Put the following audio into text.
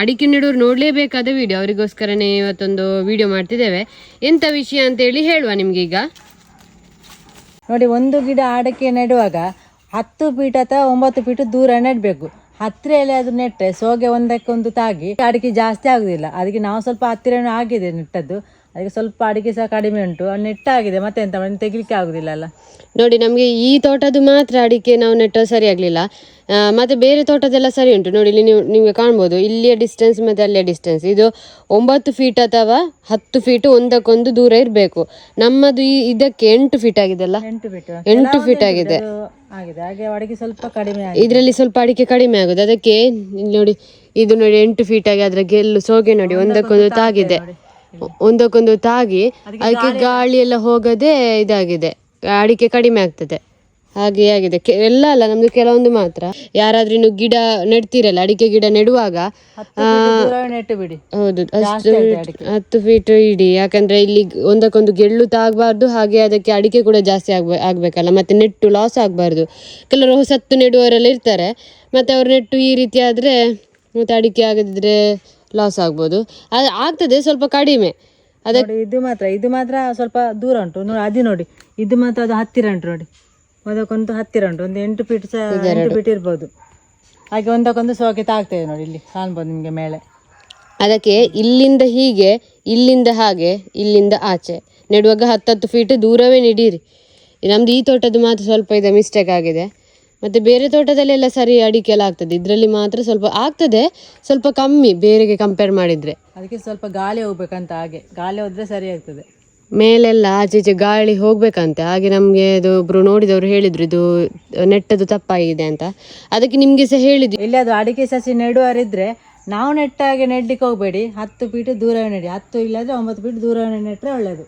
ಅಡಿಕೆ ನೆಡೋರು ನೋಡಲೇಬೇಕಾದ ವಿಡಿಯೋ ಅವರಿಗೋಸ್ಕರನೇ ಇವತ್ತೊಂದು ವಿಡಿಯೋ ಮಾಡ್ತಿದ್ದೇವೆ. ಎಂತ ವಿಷಯ ಅಂತ ಹೇಳಿ ಹೇಳುವ ಈಗ. ನೋಡಿ, ಒಂದು ಗಿಡ ಅಡಕೆ ನೆಡುವಾಗ ಹತ್ತು ಫೀಟ್ ಅಥವಾ ಒಂಬತ್ತು ಫೀಟ್ ದೂರ ನೆಡಬೇಕು. ಹತ್ತಿರ ಎಲೆ ಅದು ನೆಟ್ಟರೆ ಸೋಗೆ ಒಂದಕ್ಕೊಂದು ತಾಗಿ ಅಡಿಕೆ ಜಾಸ್ತಿ ಆಗುದಿಲ್ಲ. ಅದಕ್ಕೆ ನಾವು ಸ್ವಲ್ಪ ಹತ್ತಿರನೂ ಆಗಿದೆ ನೆಟ್ಟದ್ದು. ಅದಕ್ಕೆ ಸ್ವಲ್ಪ ಅಡಿಕೆ ಸಹ ಕಡಿಮೆ ಉಂಟು. ನೆಟ್ಟಾಗಿದೆ ಮತ್ತೆ ಎಂತ ಮಾಡಿ ತೆಗಿಲಿಕ್ಕೆ ಆಗುದಿಲ್ಲ ಅಲ್ಲ ನೋಡಿ ನಮಗೆ ಈ ತೋಟದ್ದು ಮಾತ್ರ ಅಡಿಕೆ ನಾವು ನೆಟ್ಟು ಸರಿ ಆಗಲಿಲ್ಲ ಮತ್ತೆ ಬೇರೆ ತೋಟದೆಲ್ಲ ಸರಿ ಉಂಟು. ನೋಡಿ ಇಲ್ಲಿ ನೀವು ನಿಮಗೆ ಕಾಣ್ಬೋದು. ಇಲ್ಲಿಯ ಡಿಸ್ಟೆನ್ಸ್ ಮತ್ತು ಅಲ್ಲಿಯ ಡಿಸ್ಟೆನ್ಸ್ ಇದು ಒಂಬತ್ತು ಫೀಟ್ ಅಥವಾ ಹತ್ತು ಫೀಟ್ ಒಂದಕ್ಕೊಂದು ದೂರ ಇರಬೇಕು. ನಮ್ಮದು ಈ ಇದಕ್ಕೆ ಎಂಟು ಫೀಟ್ ಆಗಿದೆಲ್ಲ? ಎಂಟು ಫೀಟ್ ಎಂಟು ಫೀಟ್ ಆಗಿದೆ. ಆಗಿದೆ. ಆಗಿದೆ. ಇದರಲ್ಲಿ ಸ್ವಲ್ಪ ಅಡಿಕೆ ಕಡಿಮೆ ಆಗುದು. ಅದಕ್ಕೆ ನೋಡಿ ಇದು ನೋಡಿ ಎಂಟು ಫೀಟ್ ಆಗಿ ಅದ್ರ ಗೆಲ್ಲು ಸೋಗೆ ನೋಡಿ ಒಂದಕ್ಕೊಂದು ತಾಗಿದೆ. ಒಂದಕ್ಕೊಂದು ತಾಗಿ ಅದಕ್ಕೆ ಗಾಳಿ ಎಲ್ಲ ಹೋಗದೆ ಇದಾಗಿದೆ. ಅಡಿಕೆ ಕಡಿಮೆ ಆಗ್ತದೆ. ಹಾಗೆ ಆಗಿದೆ. ಎಲ್ಲ ಅಲ್ಲ ನಮ್ದು ಕೆಲವೊಂದು ಮಾತ್ರ. ಯಾರಾದ್ರೂ ಇನ್ನು ಗಿಡ ನೆಡ್ತಿರಲ್ಲ ಅಡಿಕೆ ಗಿಡ ನೆಡುವಾಗ ಹೌದು ಅಷ್ಟು ಹತ್ತು ಫೀಟ್ ಇಡಿ. ಯಾಕಂದ್ರೆ ಇಲ್ಲಿ ಒಂದಕ್ಕೊಂದು ಗೆಳ್ಳು ತಾಗಬಾರ್ದು ಹಾಗೆ ಅದಕ್ಕೆ ಅಡಿಕೆ ಕೂಡ ಜಾಸ್ತಿ ಆಗ್ಬ ಆಗ್ಬೇಕಲ್ಲ. ಮತ್ತೆ ನೆಟ್ಟು ಲಾಸ್ ಆಗಬಾರ್ದು. ಕೆಲವರು ಹೊಸತ್ತು ನೆಡುವವರೆಲ್ಲ ಇರ್ತಾರೆ. ಮತ್ತೆ ಅವ್ರು ನೆಟ್ಟು ಈ ರೀತಿ ಆದ್ರೆ ಮತ್ತೆ ಅಡಿಕೆ ಆಗದಿದ್ರೆ ಲಾಸ್ ಆಗ್ಬೋದು. ಅದು ಆಗ್ತದೆ ಸ್ವಲ್ಪ ಕಡಿಮೆ. ಅದಕ್ಕೆ ಇದು ಮಾತ್ರ ಇದು ಮಾತ್ರ ಸ್ವಲ್ಪ ದೂರ ಉಂಟು. ನೋಡಿ ಅದು ನೋಡಿ. ಇದು ಮಾತ್ರ ಅದು ಹತ್ತಿರ ಉಂಟು ನೋಡಿ. ಒಂದಕ್ಕೊಂದು ಹತ್ತಿರ ಉಂಟು. ಒಂದು ಎಂಟು ಫೀಟ್ ಸಹ ಎಂಟು ಫೀಟ್ ಇರ್ಬೋದು. ಹಾಗೆ ಒಂದಕ್ಕೊಂದು ಸೋಕೆ ತಾಗ್ತದೆ ನೋಡಿ ಇಲ್ಲಿ. ಕಾಣ್ಬೋದು ನಿಮಗೆ ಮೇಲೆ. ಅದಕ್ಕೆ ಇಲ್ಲಿಂದ ಹೀಗೆ ಇಲ್ಲಿಂದ ಹಾಗೆ ಇಲ್ಲಿಂದ ಆಚೆ. ನೆಡುವಾಗ ಹತ್ತತ್ತು ಫೀಟ್ ದೂರವೇ ನೆಡೀರಿ. ನಮ್ದು ಈ ತೋಟದ್ದು ಮಾತ್ರ ಸ್ವಲ್ಪ ಇದೆ ಮಿಸ್ಟೇಕ್ ಆಗಿದೆ. ಮತ್ತೆ ಬೇರೆ ತೋಟದಲ್ಲೆಲ್ಲ ಸರಿ ಅಡಿಕೆ ಎಲ್ಲ ಆಗ್ತದೆ. ಇದರಲ್ಲಿ ಮಾತ್ರ ಸ್ವಲ್ಪ ಆಗ್ತದೆ ಸ್ವಲ್ಪ ಕಮ್ಮಿ ಬೇರೆಗೆ ಕಂಪೇರ್ ಮಾಡಿದ್ರೆ. ಅದಕ್ಕೆ ಸ್ವಲ್ಪ ಗಾಳಿ ಹೋಗ್ಬೇಕಂತ ಹಾಗೆ. ಗಾಳಿ ಹೋದ್ರೆ ಸರಿ ಆಗ್ತದೆ. ಮೇಲೆಲ್ಲ ಆಚೆ ಈಚೆ ಗಾಳಿ ಹೋಗ್ಬೇಕಂತೆ. ಹಾಗೆ ನಮಗೆ ಇದು ಒಬ್ರು ನೋಡಿದವರು ಹೇಳಿದ್ರು ಇದು ನೆಟ್ಟದು ತಪ್ಪಾಗಿದೆ ಅಂತ. ಅದಕ್ಕೆ ನಿಮ್ಗೆ ಸಹ ಹೇಳಿದ್ವಿ. ಇಲ್ಲಿ ಅದು ಅಡಿಕೆ ಸಸಿ ನೆಡುವರಿದ್ರೆ ನಾವು ನೆಟ್ಟಾಗೆ ನೆಡ್ಲಿಕ್ಕೆ ಹೋಗಬೇಡಿ. ಹತ್ತು ಫೀಟ್ ದೂರವೇ ನೆಡಿ. ಹತ್ತು ಇಲ್ಲಾದ್ರೆ ಒಂಬತ್ತು ಫೀಟ್ ದೂರವೇ ನೆಟ್ಟರೆ ಒಳ್ಳೆಯದು